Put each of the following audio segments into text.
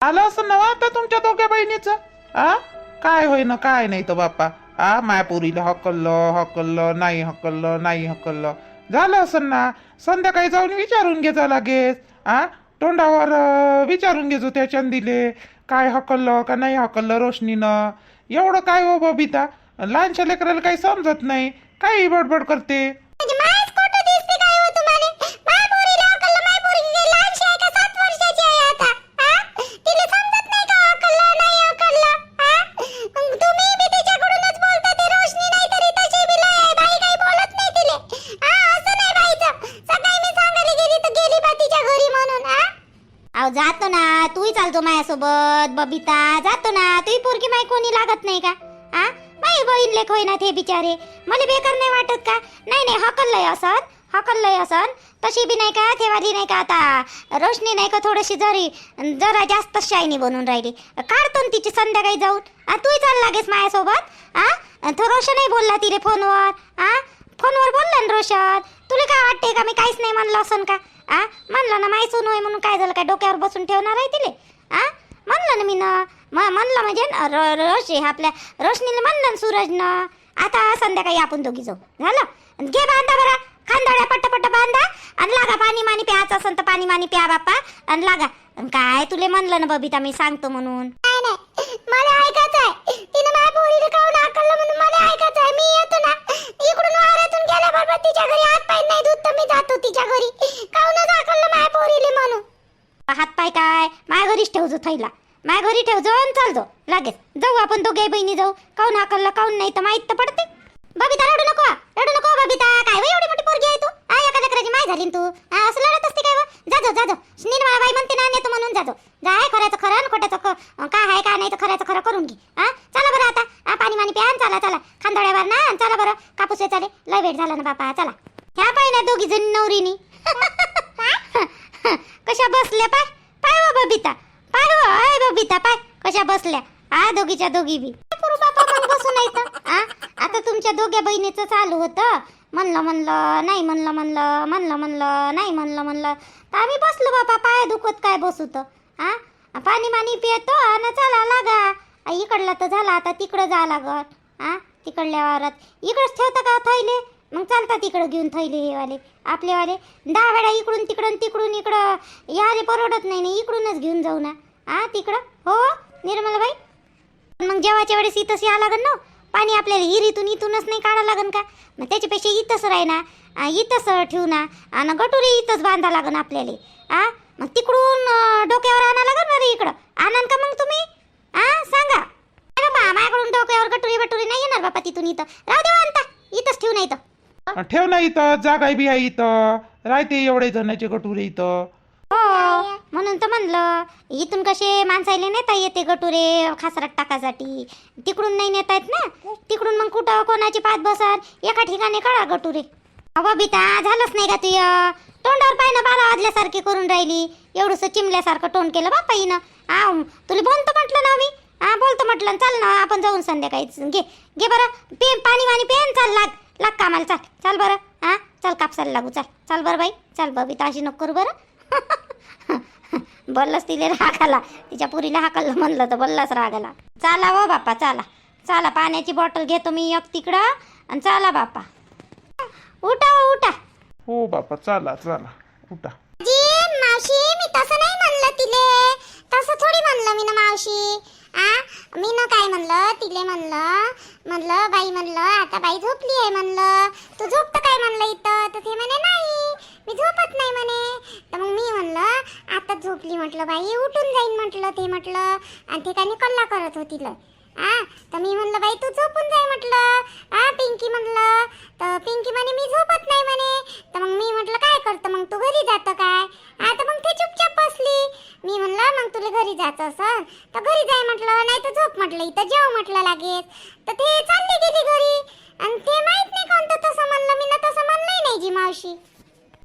आलं असं नवा आता तुमच्या दोघ्या बहिणीचं? आ? काय होय ना काय नाही तर बाप्पा. आ मायापुरीला हकललं हकललं नाही हकललं नाही हकललं. झालं असं ना? संध्याकाळी जाऊन विचारून घे जा आ? तोंडावर विचारून घेजो त्या चंदीले. काय हकललं का नाही हकललं रोशनीनं? एवढं काय हो बबिता? लहानशा लेकराला काही समजत नाही. काही बडबड करते म्हणजे मायाच खोटं दिसते काय हो तुम्हाला माय पोरीला अकल माय पोरगी काही लहानशी आहे का सात वर्षाची आहे आता हा तिला समजत नाही का अकल नाही अकल हा मग तुम्ही बी तिच्याकडूनच बोलता ते रोशनी नाही तरी तशी बी लय आहे. बाई काही बोलत नाही तिले हा असं नाही बाईचं सकाळी मी सांगायला गेली तर गेली बा तिच्या घरी म्हणून हा अहो जातो ना तूही चालतो गीता जातो ना. तुही पोरगी माई कोणी लागत नाही का? आ? बाई बहीण लेख होईना ते बिचारे. मला बेकार नाही वाटत का? नाही नाही हकललंय असन. हकललंय असन. तशी बी नाही का? ठेवाली नाही का आता? रोशनी नाही का थोडीशी जरी जरा जास्त शायनी बनून राहिली. काढतो ना तिची संध्याकाळी जाऊन. आ तूही चाल लागेस माझ्यासोबत आ? तो रोशनही बोलला तिले फोनवर. आ? फोनवर बोलला ना रोशन. तुला काय वाटते का? मी काहीच नाही म्हणलं असन का? आ? म्हणलं ना माहीत सून होय म्हणून काय झालं? काय डोक्यावर बसून ठेवणार आहे तिले? आ? म्हणलं ना मी ना म- म्हणलं म्हणजे न, र- आपल्या रोशनीला म्हणलं ना सूरजनं. आता संध्याकाळी आपण दोघी जाऊ. झालं? घे बांधा बरा. खांदाड्या पट्ट पट्ट बांधा आणि लागा पाणी मानी प्यायचं असेल तर पाणी मानी प्या बाप्पा. आणि लागा. काय तुले म्हणलं ना बबिता मी सांगतो म्हणून. काय नाही. मला ऐकायचं आहे. तिने माझ्या पोरीला काऊन आकललं म्हणून मला ऐकायचं आहे? मी येतो ना. इकडून वाऱ्यातून गेल्याबरोबर तिच्या घरी हात पाय नाही दूध तर मी जातो तिच्या घरी. काऊनच आकललं माझ्या पोरीले म्हणून. हात पाय काय? माझ्या घरीच ठेवजो थैला. माझ्या घरी ठेवजो आणि चालजो. लगेच. जाऊ आपण दोघे बहिणी जाऊ. काऊन आकललं काऊन नाही तर माहीत तर पडते. बबिता रडू नको. रडू नको बबिता. काय होय एवढी मोठी पोरगी आहे तू? आ एका लेकराची माय झाली तू? असं लढत असते काय व? जाजो जाजो. निर्मळा बाई म्हणते ना नेतो म्हणून जाजो. जाय खऱ्याचं खरं आणि खोट्याचं काय आहे काय नाही तर खऱ्याचं खरं करून घे. हा चला बरं आता. आ, पाणी मानी प्या चला चला. खांदोळ्यावर ना चला बरं. कापूस चाले लय वेळ झाला ना बापा चला. ह्या ना दोघी जण नवरीनी. कशा बसल्या पाय? पाय हो बबिता. पाय हो आय बबिता पाय. कशा बसल्या? आ दोघीच्या दोघी बी. करू बापा मग बसून येतं आ आता तुमच्या दोघ्या बहिणीचं चालू होतं. म्हणलं म्हणलं नाही म्हणलं म्हणलं म्हणलं म्हणलं नाही म्हणलं म्हणलं. तर आम्ही बसलो बापा पाय दुखत काय बसू तर आ पाणी माणी पियतो आणि चला लागा. इकडला तर झाला आता तिकडं जा लागत आ तिकडल्या वावरात. इकडंच ठेवतं का थैले मग चालतात इकडं घेऊन थैले हे वाले आपले वाले दहा वेळा इकडून तिकडून तिकडून इकडं. याले परवडत नाही ना इकडूनच घेऊन जाऊ ना. आ तिकडं? हो निर्मलाबाई? मग जेवायच्या वेळेस इथंच या लागन ना हो. पाणी आपल्याला हिरीतून इथूनच नाही काढा लागन का? मग त्याच्यापेक्षा इथंच राही ना इथंच ठेवू ना. आणि गटुरी इथंच बांधा लागन आपल्याला. आ मग तिकडून डोक्यावर आणा लागन ना रे इकडं. आणान का मग तुम्ही? आ सांगा. माझ्याकडून डोक्यावर गटुरी बटुरी नाही येणार बापा तिथून इथं. राहू देवा हो आणता इथंच ठेवू नाही इथं. ठेव ना इथं जागा बी आहे इथं. राहते एवढे जणांचे गटुरे इथं. हो म्हणून तर म्हणलं इथून कसे माणसाले नेता येते गटुरे खासरात टाकासाठी. तिकडून नाही नेता येत ना. तिकडून मग कुठं कोणाची पाच बसर एका ठिकाणी काढा गटुरे. अवा बिता झालंच नाही का तुय तोंडावर पाय ना बाला वाजल्यासारखी करून राहिली. एवढंसं चिमल्यासारखं तोंड केलं बापा हिनं आ तुला बोलतो म्हटलं ना मी? हा बोलतो म्हटलं चाल ना आपण जाऊन संध्याकाळी घे घे बरं. पे पाणी वाणी पेन चाल लाग. लाग कामाला चाल. चाल बरं. हा? चल कापसाला लागू चाल. चाल बरं बाई. चाल बबिता अशी नको करू बरं. बोललंच तिले राग आला तिच्या पुरीला हाकललं म्हणलं तर बोललाच राग आला चाला हो बापा चाला. चाला पाण्याची बॉटल घेतो मी एक तिकडं. आणि चाला बापा उठा हो, उठा. हो बापा चला चला. उठा. जी मावशी मी तसं नाही म्हणलं तिले. तसं थोडी म्हणलं मी ना मावशी. आ? मी ना काय म्हणलं? तिले म्हणलं. म्हणलं बाई म्हणलं आता बाई झोपली आहे म्हणलं. तू झोपतं काय म्हणलं इथं? तर ते म्हणे नाही मी झोपत नाही म्हणे. तर मग मी म्हणलं आता झोपली म्हटलं बाई उठून जाईन म्हटलं ते म्हटलं. आणि ते काय कल्ला करत होती तिला आ तर मी म्हणलं बाई तू झोपून जाय म्हटलं. आ पिंकी म्हणलं. तर पिंकी म्हणे मी झोपत नाही म्हणे. तर मग मी म्हटलं काय करतं मग? तू घरी जातं काय? आ तर मग ते चुपचाप बसली. मी म्हणलं मग तुला घरी जायचं असं तर घरी जाय म्हटलं. नाही तर झोप म्हटलं. इथं जेव म्हटलं लागेल तर ते चालली गेली घरी. आणि ते माहीत नाही कोणतं तसं म्हणलं. मी ना तसं म्हणलंही नाही जी मावशी.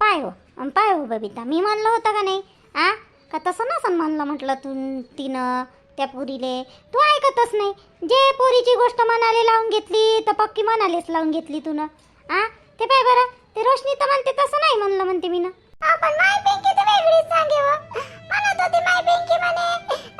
पाय हो अन पाय हो बबिता. मी म्हणलं होतं का नाही? आ? का तसं नसन म्हणलं म्हटलं तू तिनं? त्या पुरीले तू ऐकतच नाही. जे पोरीची गोष्ट मनाले लावून घेतली तर पक्की मनालेच लावून घेतली तू ना आ? ते पाय बरं ते रोशनी तर म्हणते तसं नाही म्हणलं म्हणते मी ना आपण माय बँकेचं तर वेगळीच सांगे म्हणत होती माय बँके म्हणे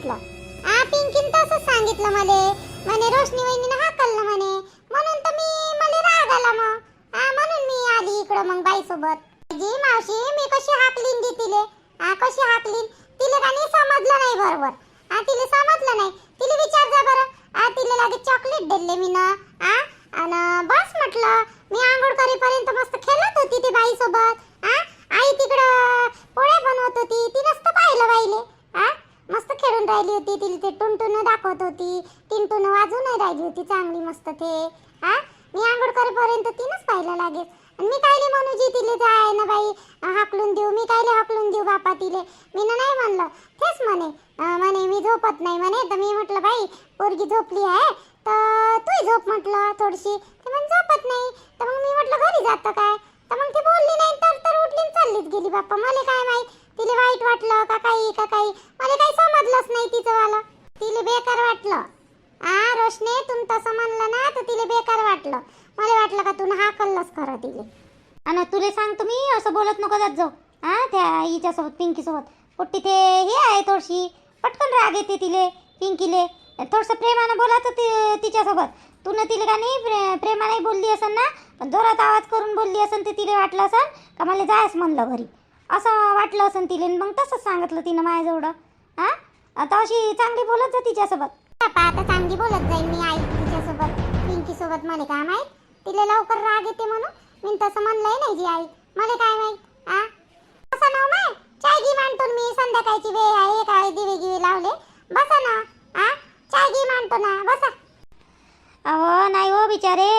सांगितलं. आ पिंकीन तसंच सांगितलं मले. म्हणे रोशनी वहिनीनं हाकललं म्हणे. म्हणून तर मी मला राग आला मग. आ म्हणून मी आली इकडं मग बाई सोबत जी मावशी मी कशी हाकलीन दी तिले? आ कशी हाकलीन? तिले काही समजलं नाही बरोबर? आ तिले समजलं नाही. तिले विचार जा बरं. आ तिले लागे चॉकलेट दिले मी ना. आ अन बस म्हटलं. मी आंघोळ करेपर्यंत मस्त खेळत होती ती बाई सोबत आ आई तिकडं पोळ्या बनवत होती ती नसतं पाहिलं बाईले आ मस्त खेळून राहिली होती तिला ते टुनटुन दाखवत होती टिनटुन वाजून राहिली होती चांगली मस्त ते आ मी आंघोळ करेपर्यंत तिनंच पाहिलं लागेल आणि मी कायले म्हणू जी तिले जाय ना बाई हाकलून देऊ मी कायले हाकलून देऊ बापा तिले मी ना नाही म्हणलं तेच म्हणे अं, म्हणे मी झोपत नाही म्हणे तर मी म्हटलं बाई पोरगी झोपली आहे तर तू झोप म्हटलं थोडीशी तर मग झोपत नाही तर मग आता जातं काय? तर मग ती बोलली नाही तर तर उठली आणि चाललीच गेली बाप्पा. मला काय माहीत? तिला वाईट वाटलं का काही का काही? मला काही समजलंच नाही तिचं वाला. तिला बेकार वाटलं. आ रोशने तुम तसं म्हणलं ना तर तिला बेकार वाटलं. मला वाटलं का तू हाकललंच खरं तिले. आणि तुले सांगतो मी असं बोलत नको जात जाऊ. हा त्या हिच्यासोबत पिंकीसोबत. पोट्टी ते हे आहे थोडीशी. पटकन राग येते तिले पिंकीले. थोडंसं प्रेमानं बोलायचं ती तिच्यासोबत. तू तिला का नाही? प्रे प्रेमाने बोलली असेल ना? पण जोरात आवाज करून बोलली असेल तर तिला वाटलं असेल का मला जायच म्हणलं घरी? असं वाटलं असेल तिले मग तसंच सांगितलं तिनं माझ्याजवळ. हा? आता अशी चांगली बोलत जा तिच्यासोबत. आता चांगली बोलत जाईल मी आई तिच्यासोबत. पिंकी सोबत मला काय माहीत? तिला लवकर राग येते म्हणून मी तसं म्हणलंय नाही जी आई. मला काय माहीत? आ असं नाव माय चाय घी मांडतो मी. संध्याकाळची वेळ आहे. काय दिवे गिवे लावले. बसा ना. आ चाय घी मांडतो ना बसा. अहो नाही हो बिचारे.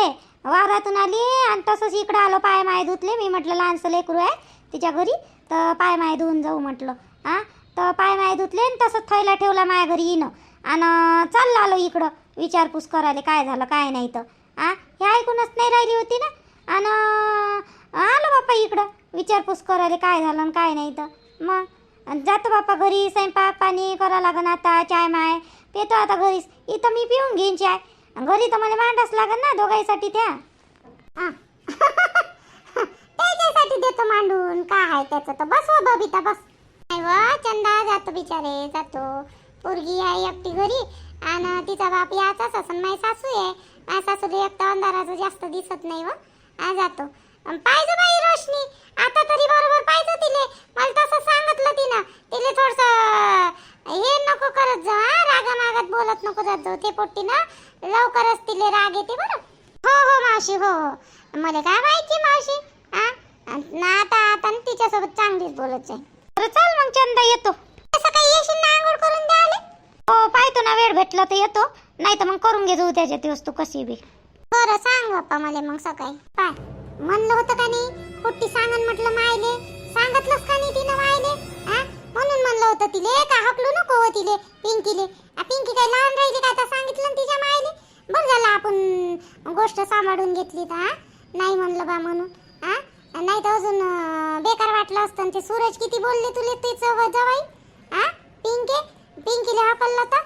वावरातून आली आणि तसंच इकडं आलो पाय माय धुतले. मी म्हटलं लहानसं लेकरू आहे तिच्या घरी तर पाय माय धुवून जाऊ म्हटलं. हां तर पाय माय धुतले आणि तसंच थैला ठेवला माझ्या घरी येणं आणि चाललं आलो इकडं विचारपूस करायला काय झालं काय नाही तर आ? हे ऐकूनच नाही राहिली होती ना? आणि आलो बाप्पा इकडं विचारपूस करायला काय झालं आणि काय नाही तर मग आणि जातो बाप्पा घरी स्वयंपाक पाणी करा लागन आता चाय माय. पेतो आता घरीच. इथं मी पिऊन घेईन चाय. घरी तर मला मांडाच लागेल ना दोघांसाठी त्या. त्याच्यासाठी देतो मांडून. काय आहे त्याचं तर बस व बबिता बस. नाही व चंदा जातो बिचारे जातो. पोरगी आहे एकटी घरी आणि तिचा बाप याचाच असं माझी सासू आहे. माझ्या सासू एक तर अंधाराचं जास्त दिसत नाही व. आ जातो. पाहिजे बाई रोशनी. आता तरी बरोबर पाहिजे तिले. मला तसं सांगितलं तिनं. तिले थोडस हे नको करत जा रागा मागात बोलत नको जात जाऊ. ते पोट्टी ना लवकरच तिले राग येते बरं. हो हो मावशी हो हो. मला काय माहिती मावशी? हा ना आता आता तिच्यासोबत चांगलीच बोलत आहे तर चाल मग चंदा येतो. तसं काही येशील ना आंघोळ करून द्याले हो पाहतो ना वेळ भेटला तर येतो. नाही तर मग करून घे जाऊ दिवस वस्तू कशी बी. बरं सांग बाप्पा मला मग सकाळी. पाय. म्हणलं होतं का नाही कुट्टी सांगन म्हटलं मायले. सांगितलंच का नाही तिनं मायले? हा म्हणून म्हणलं होतं तिले का हकलू नको हो तिले पिंकीले. पिंकी काय लहान राहिली का आता? सांगितलं तिच्या मायले? बरं झालं आपण गोष्ट सांभाळून घेतली तर नाही म्हणलं बा म्हणून हा? नाही तर अजून बेकार वाटलं असतं ते सूरज किती बोलले तुले तिचं जवाई? हा? पिंके? पिंकीला हकललं तर?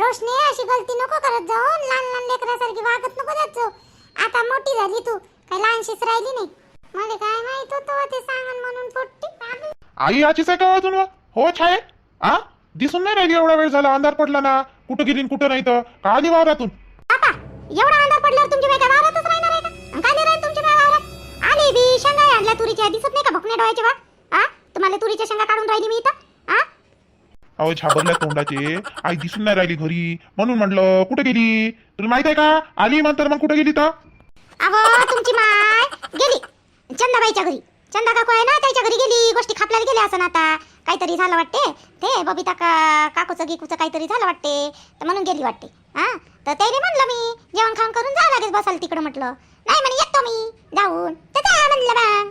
रोशनी अशी गलती नको करत जाऊ लहान लहान लेकरासारखी वागत नको जात जाऊ. आता मोठी झाली तू काय लहानशीच राहिली नाही. मला काय माहीत होतं ते सांगन म्हणून पोट्टी आई आजीच आहे का अजून हो छाय. हा? दिसून नाही राहिली एवढा वेळ झाला अंधार पडला ना? कुठं गेली कुठं नाही तर? का आली वावरातून? एवढा अंधार पडल्यावर तुमची बाई काय वावरातच राहणार आहे का? अन काय नाही राहील तुमच्या बाई वावरात आले बी शेंगा आणल्या तुरीच्या दिसत नाही का? भुकण्या डोळ्याचे बा आ? तुम्हाला तुरीच्या शेंगा काढून राहिली मी इथं? आ? अहो छाबरल्या तोंडाचे. आई दिसून नाही राहिली घरी. म्हणून म्हटलं कुठे गेली? तुला माहीत आहे का? आली म्हणतर मग कुठे गेली तर? अहो तुमची माय गेली. चंदाबाईच्या घरी. चंदा काकू आहे ना त्याच्या घरी गेली. गोष्टी खापल्याला गेल्या असं आता काहीतरी झालं वाटते. ते बबिता का काकूचं गिकूचं काहीतरी झालं वाटते. तर म्हणून गेली वाटते. हा तर त्याने म्हणलं मी जेवण खाऊन करून जा लागेल बसाल तिकडं म्हटलं नाही म्हणे येतो मी जाऊन तर जा म्हणलं मग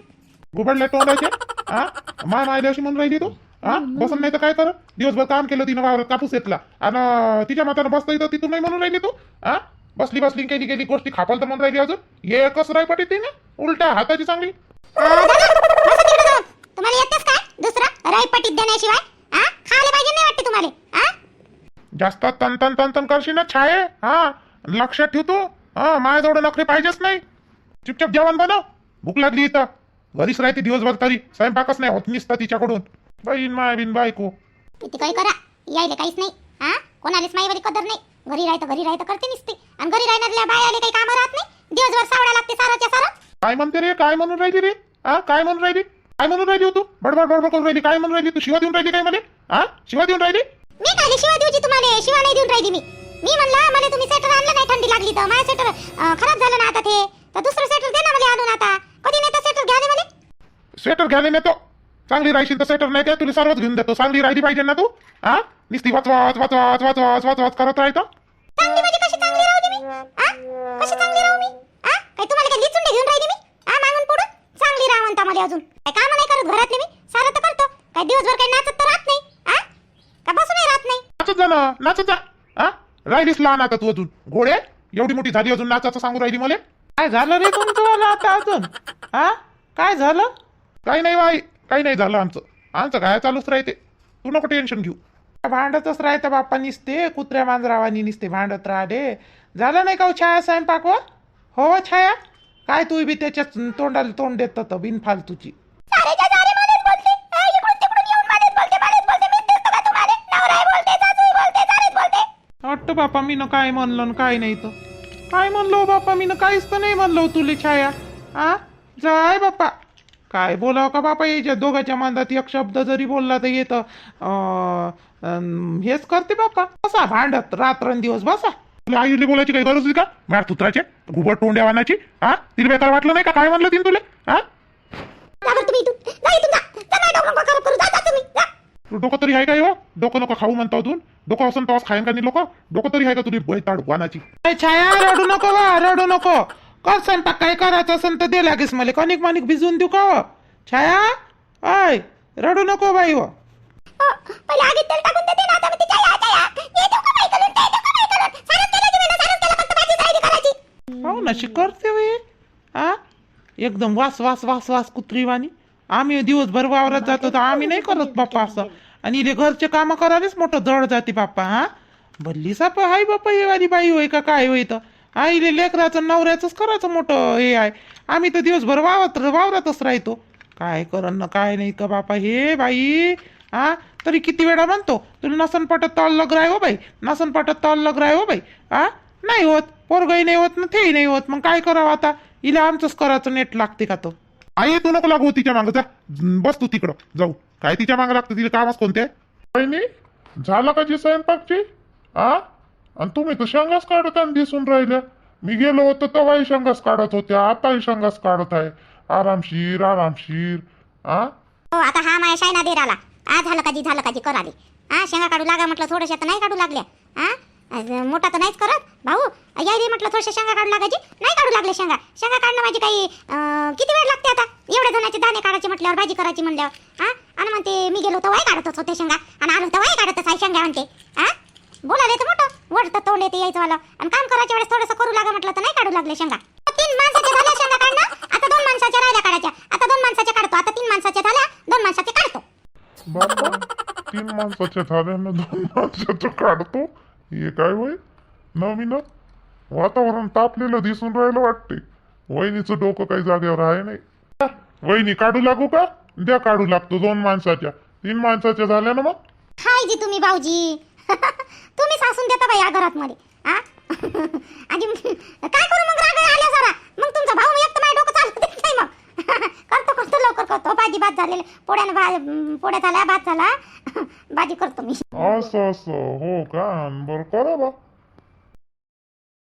गुबडल्या तोंडाचे आ मा मायला अशी म्हणून राहिली तू हा बसून नाही तर काय कर दिवसभर काम केलं तिनं वावरात कापूस घेतला आणि तिच्या मातानं बसता येतं तिथून नाही म्हणून राहिली तू हा बसली बसली केली गेली गोष्टी खापाल तर म्हणून राहिली अजून हे कसं राय पटे तिने उलट्या हाताची चांगली अं, दादा, बसा तिकडं जाऊन. तुम्हाला येतेच काय दुसरं राईपटीत देण्याशिवाय हा खायला पाहिजे नाही वाटते तुम्हाला हा जास्त तन तन तन तन करशील ना छाये? हा? लक्षात ठेवतो हा माझ्याजवळ नखरे पाहिजेच नाही. चुपचाप जेवण बनव. भूक लागली इथं. घरीच राहते दिवसभर तरी. स्वयंपाकच नाही होत निसता तिच्याकडून. बहीण माय बिन बायको. किती काही करा. यायले काहीच नाही. हा? कोणालाच माईवाली कदर नाही. घरी राहतं घरी राहतं करते निसते. आणि घरी राहणाऱ्या बायाले काही कामं राहत नाही. दिवसभर सावडा लागते साराच्या सारं. काय म्हणते रे? काय म्हणून राहिली रे? हा? काय म्हणून राहिली? काय म्हणून राहिली हो तू? बडबड बडबड करून राहिली. काय म्हणून राहिली तू? शिवा देऊन राहिली काय मला? हा? शिवा देऊन राहिली? मी काय शिवा देऊची तुम्हाला? शिवा नाही देऊन राहिली मी. मी म्हणलं मला तुम्ही स्वेटर आणलं नाही थंडी लागली तर. माझं स्वेटर खराब झालं ना आता ते. तर दुसरं स्वेटर दे ना मला आणून आता. कधी नाही तर स्वेटर घ्या मला. स्वेटर घ्यायला नेतो. चांगली राहशील तर स्वेटर नाही काय तुला सर्वच घेऊन देतो. चांगली राहिली पाहिजे ना तू? हा? नुसती वाच वाच वाच वाच वाच वाच वाच वाच करत राहतो. चांगली म्हणजे कशी चांगली राहू दे मी? आ? कशी चांगली राहू मी? आ? काय तुम्हाला काय लिचून घेऊन राहिली मी? आ मागून पुढं? चांगली राह म्हणता मला अजून. काय काम नाही करत घरातले मी? सारं तर करतो. काय दिवसभर काही नाचत तर राहत नाही. राहत नाही? नाचत जा ना नाचत जा. हा राहिलीस लहान आता तू अजून घोडे? एवढी मोठी झाली अजून नाचाचं सांगू राहिली मला? काय झालं रे तुमचं आता अजून? हा काय झालं? काही नाही बाई काही नाही झालं आमचं. आमचं काय चालूच राहते. तू नको टेन्शन घेऊ. भांडतच राहतं बाप्पा निसते. कुत्र्या मांजरावानी निसते भांडत राहते. झालं नाही का हो छाया स्वयंपाक व हो व छाया? काय तू बी त्याच्या तोंडाला तोंड देत होतं बिनफालतूची सारेच्या सारे मलाच बोलते आ, इकडून तिकडून येऊन मलाच बोलते मलाच बोलते मी दिसतो का तुम्हाला नवराही बोलते सासूही बोलते सारेच बोलते वाटतं बापा मी काय म्हणलो न काय नाही तर. काय म्हणलो बापा मी काहीच तर नाही म्हणलो तुले छाया. आ? जाय बापा. काय बोलावं का बापा याच्या दोघांच्या मांदात एक शब्द जरी बोलला तर येतं हेच करते बापा. बसा भांडत रात्रंदिवस बसा. तुला आईले बोलायची काही गरज होती का? मॅर तुत्राचे घुबट तोंड्या वानाची? हा तिला बेकार वाटलं नाही का? काय म्हणलं तिने तुले? हा तुम्ही. डोकं तरी आहे काय हो डोकं नको खाऊ म्हणतो अजून. डोकं असं तेव्हाच खायन का नाही लोक? डोकं तरी आहे का तुझी? बैताड वानाची. छाया रडू नको वा रडू नको. कर स्वयंपाक काय करायचं असेल तर दे लागेस मला. कणिक मानिक भिजवून देऊ का व? छाया आय रडू नको बाई व हो, पहिले आगीत तेल टाकून देते ना आता मी तिच्या या त्या या. हे देऊ का बाई करून, ते देऊ का बाई करून? सारंच केलं की मी, सारंच केलं, फक्त भाजी सारखी करायची. हो ना शिकरते वे हा एकदम वास वास वास वास कुत्रीवाणी आम्ही दिवसभर वावरात जातो तर आम्ही नाही करत बाप्पा असं. आणि इले घरचे कामं करायलाच मोठं जड जाते बाप्पा हा? भल्ली साप हाय बाप्पा हे वाली बाई होय का काय होय तर हा इले लेकराचं नवऱ्याचंच करायचं मोठं हे आहे. आम्ही तर दिवसभर वावरत वावरातच राहतो. काय करणं काय नाही का बापा हे बाई हा? तरी किती वेळा म्हणतो तुला नसन पटत तॉल लग राय हो बाई नसन पटत तॉल लग राय हो बाई हा? नाही होत पोरगही नाही होत ना तेही नाही होत मग काय करावं आता? इला आमचंच करायचं नेट लागते का तो? आई तू नको लागू तिच्या मागं. जा बस तू तिकडं. जाऊ. काय तिच्या मागं लागतं? तिला कामच कोणते? बहिणी झालं का जी स्वयंपाकची? आ? आणि तुम्ही तर शेंगाच काढताना दिसून राहिल्या मी गेलो होतो तेव्हाही शेंगाच काढत होत्या आताही शेंगाच काढत आहे. आरामशीर आरामशीर. आ? हो आता हा माझ्या शायना देर आला आ झालं का जी झालं का जी कर आली हा शेंगा काढू लागा म्हटलं थोडंशा तर नाही काढू लागल्या. हा आज मोठा तर नाहीच करत. भाऊ याय रे म्हटलं थोडशा शेंगा काढू लागायची. नाही काढू लागले शेंगा. शेंगा काढणं माझी काही किती वेळ लागते आता? एवढ्या जणांचे दाणे काढायचे म्हटल्यावर भाजी करायची म्हणल्यावर. हा? आणि म्हणते मी गेलो तर वाय काढतच होते शेंगा. आणि आलो तर वाय काढतच आहे शेंगा म्हणते. हा? बोलायला येतं मोठं. वडतं तोंड येते यायचं वाला आणि काम करायच्या वेळेस थोडंसं करू लागा म्हटलं तर नाही काढू लागले शेंगा. तीन माणसाच्या झाल्या शेंगा काढणं. आता दोन माणसाच्या राहिल्या काढायच्या. आता दोन माणसाच्या काढतो. आता तीन माणसाच्या झाल्या. दोन माणसाचे काढतो. तीन माणसाच्या झाल्यानं दोन माणसाचं काढतो? हे काय वय? नवीन? वातावरण तापलेलं दिसून राहिलं वाटते. वहिनीचं डोकं काही जागेवर आहे नाही. वहिनी काढू लागू का? द्या काढू लागतो दोन माणसाच्या. तीन माणसाच्या झाल्या ना मग? हाय जी तुम्ही भाऊजी. तुम्ही सासून देता बाई या घरात मध्ये आणि काय करू मग? राग आल्या जरा. मग तुमचा भाऊ एक तर माझ्या डोकं चालू नाही मग? करतो लवकर करतो. भाजी भात झालेले पोळ्यानं भा पोळ्या झाल्या भात झाला. भाजी करतो मी. असं असं. हो का? बरं करा बा.